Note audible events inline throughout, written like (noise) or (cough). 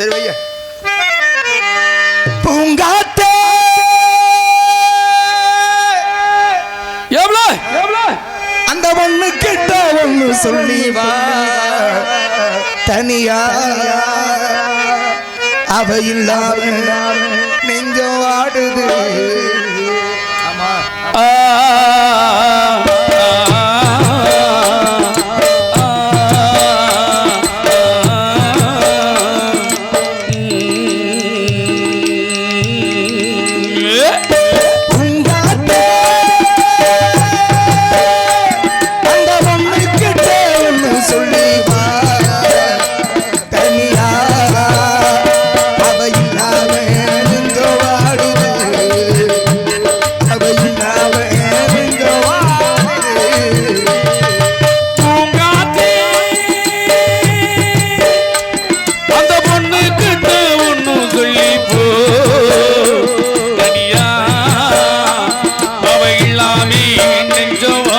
சரி வையா. பூங்காத்தே. எவ்வளோ? எவ்வளோ? அந்த ஒண்ணு கிட்ட ஒண்ணு சொல்லி தனியா. அவ இல்லாம நெஞ்சம் ஆடுது ஆமா சாமி நெஞ்சோ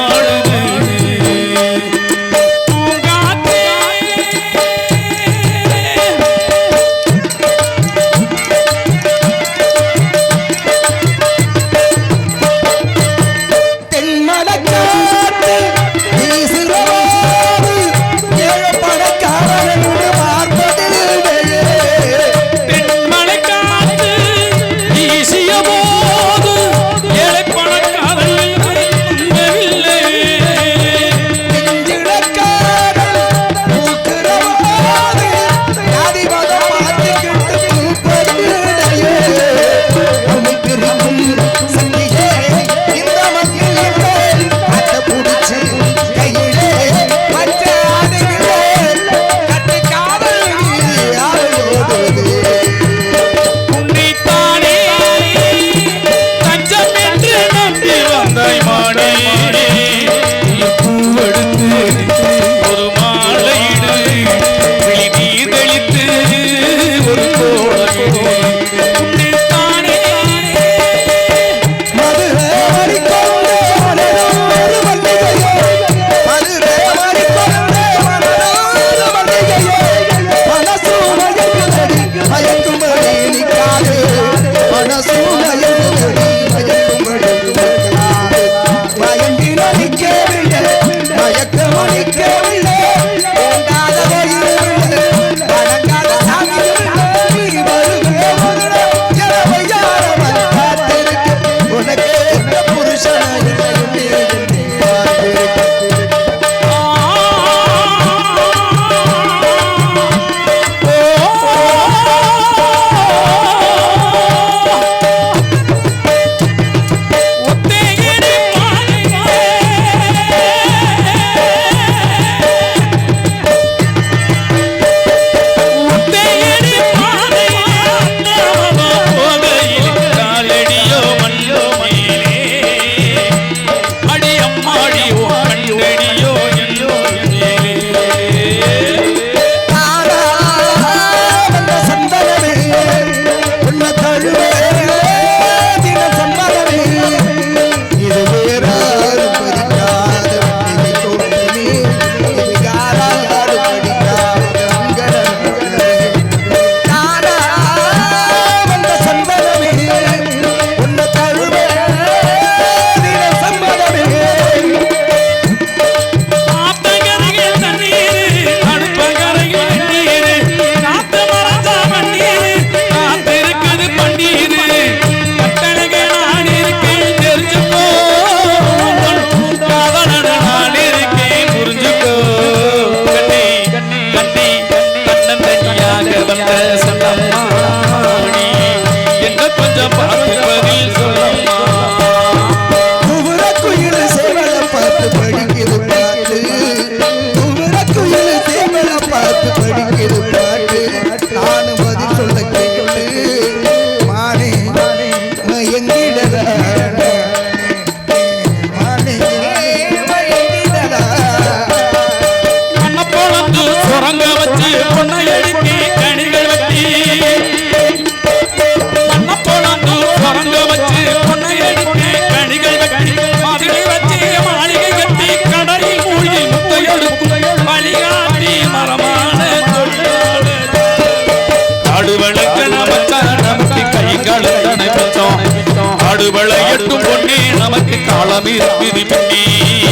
விளையட்டும் பொன்னே நமக்கு காலம் இருக்குது பின்னே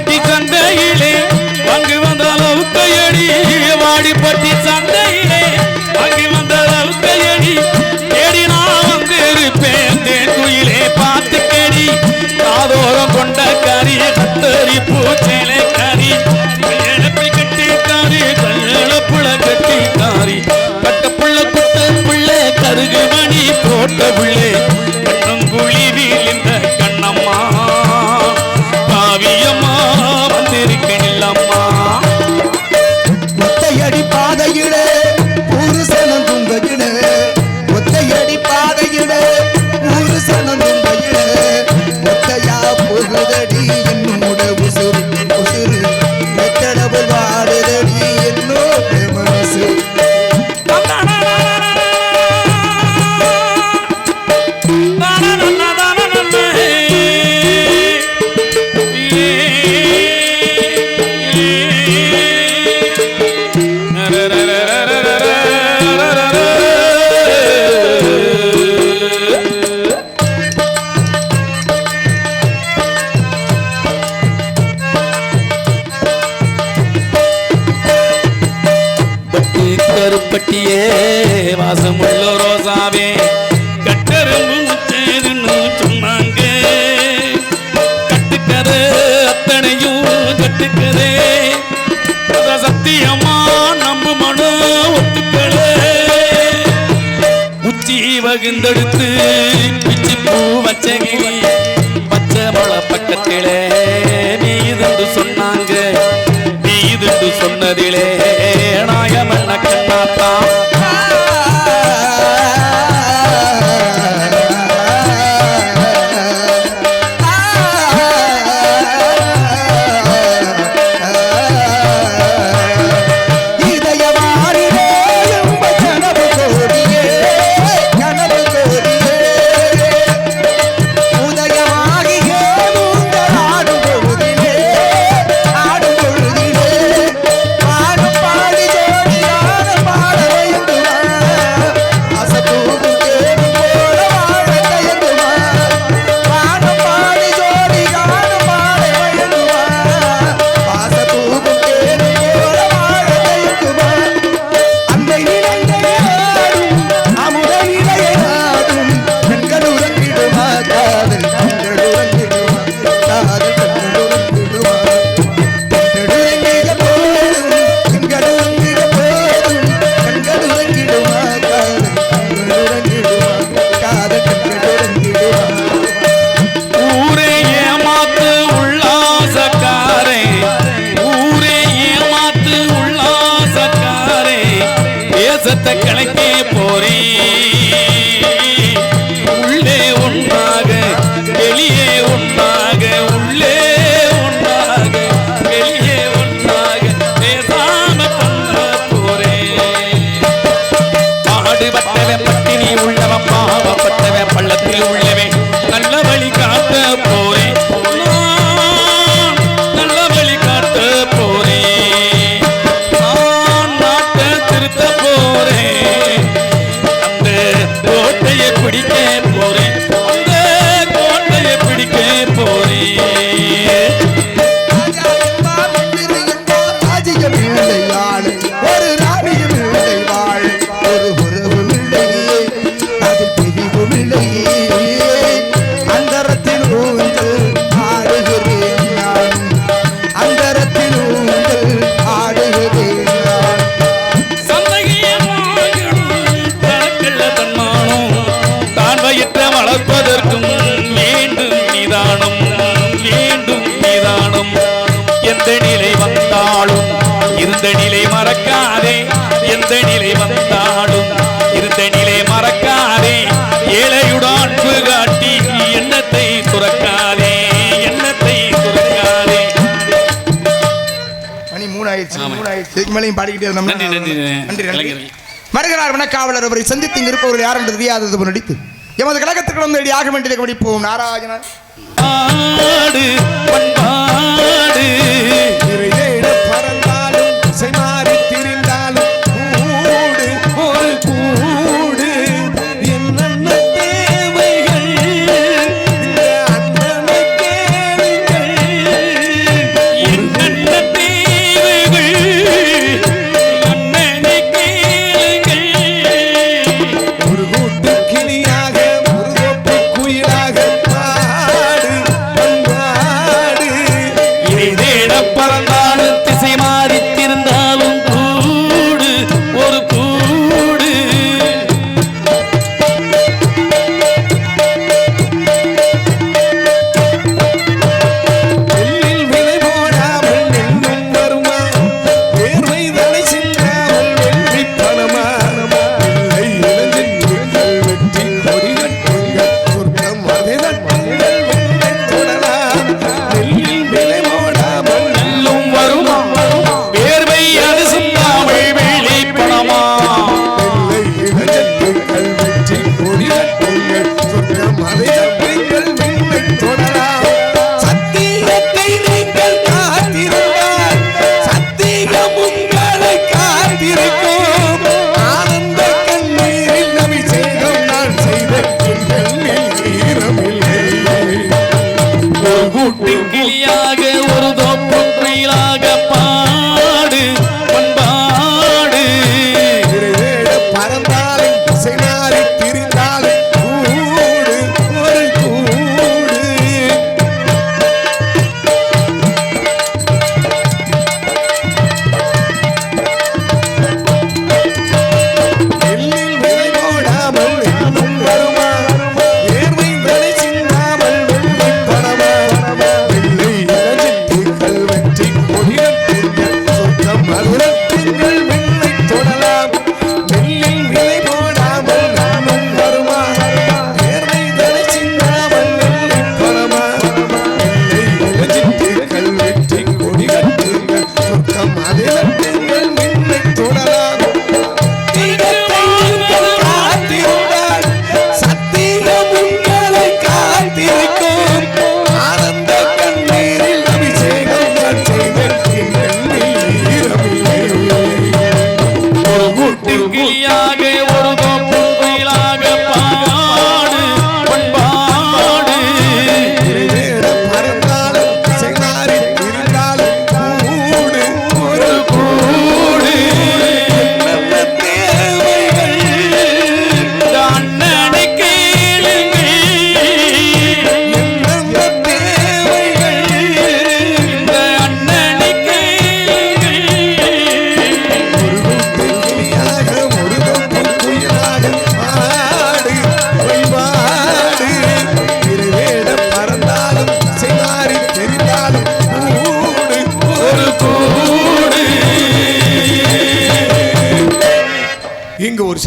வாடிப்பட்டி சந்தையிலே அங்கு வந்த அளவுக்கையடி வாடிப்பட்டி சந்தையிலே அங்கு வந்த அளவுக்கையடி தேடி நான் வந்திருப்பேன் தேன் குயிலே பார்த்து கேடி காதோரம் கொண்ட கறி கத்தரி பூச்சேலை கறி. கட்டி காரி கல்யாண புல கட்டி கருகு மணி போட்ட புள்ளே பிச்சி வகுந்தெடுத்து பிச்சி பூ வச்சகிளி பச்சை மழை பக்கத்திலே நீ இதுண்டு சொன்னாங்க நீ இதுண்டு சொன்னதிலே நாயமன்ன கண்ணாத்தான் இதுக்கு மேலேயும் பாடிக்கிட்டே நன்றி நன்றி நன்றி. நன்றி வருகிறார் வனக்காவலர் அவரை சந்தித்து இருப்பவர்கள் யார் என்று தெரியாதது நடித்து எமது கழகத்துக்கு வந்து அடி ஆக வேண்டியதை கவனிப்போம். நாராயணன்.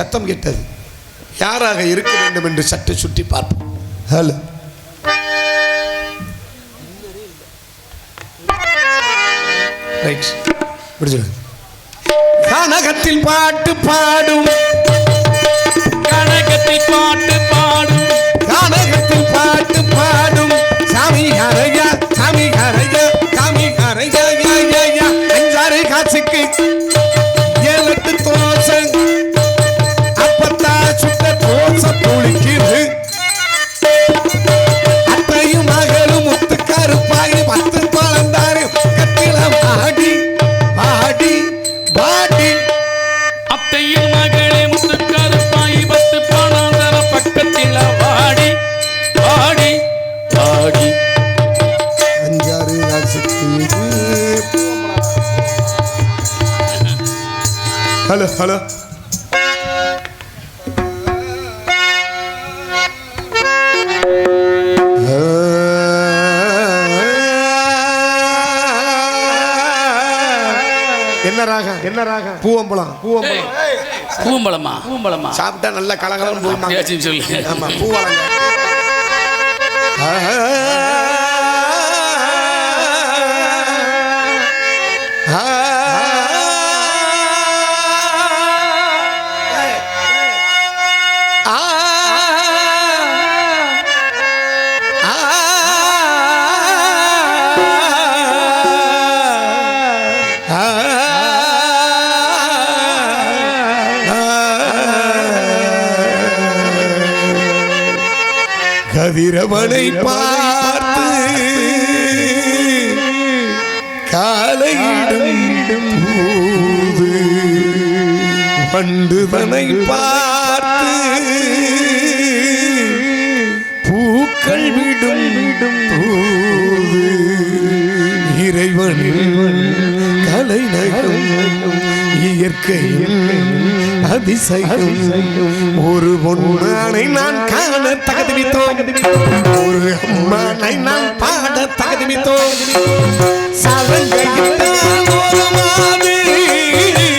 சத்தம் கேட்டது. யாராக இருக்க வேண்டும் என்று சற்று சுற்றி பார்ப்போம். ஹலோ. ரைட். புரிஞ்சுடுங்க கனகத்தில் பாட்டு பாடும் ஹலோ ஹலோ. என்ன ராக? என்ன ராகம் பூவம்பழம். பூவம்பழம். பூவம்பழமா? பூவம்பழமா? சாப்பிட்டா நல்ல கலகலம் சொல்லி ஆமா பூவம்பழம். (laughs) கதிரவனை பார்த்து காலையிடும் பூது பண்டுதனை பார்த்து பூக்கள் விடும் பூது இறைவன் கலைநகம் இயற்கையில் அதிசயம். ஒரு பொன்மானை நான் காண தகுதிமித்தோம். ஒரு அம்மானை நான் பாட தகுதிமித்தோம். சலங்கையிட்டால் ஒரு மாதிரி